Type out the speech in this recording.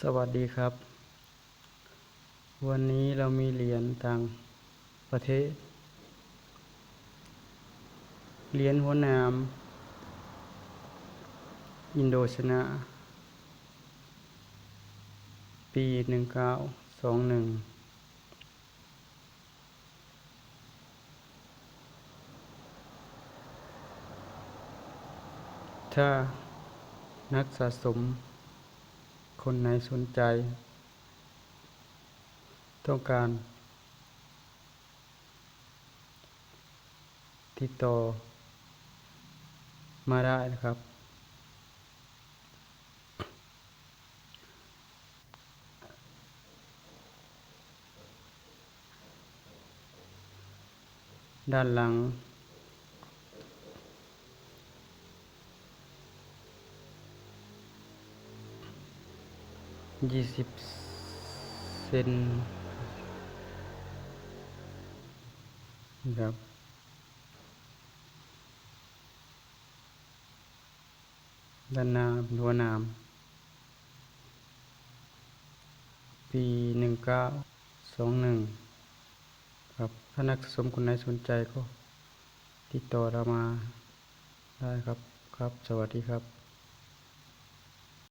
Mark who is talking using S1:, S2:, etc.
S1: สวัสดีครับ วันนี้เรามีเหรียญต่างประเทศ เหรียญหัวหนาม อินโดชนะ ปีหนึ่งเก้าสองหนึ่งถ้านักสะสม คนไหนสนใจ ต้องการ ติดต่อมาได้นะครับ ด้านหลัง ยี่สิบเซนครับด้านหน้าเป็นหัวนามปีหนึ่งเก้าสองหนึ่งครับถ้านักสะสมคนไหนสนใจก็ติดต่อเรามาได้ครับครับ สวัสดีครับ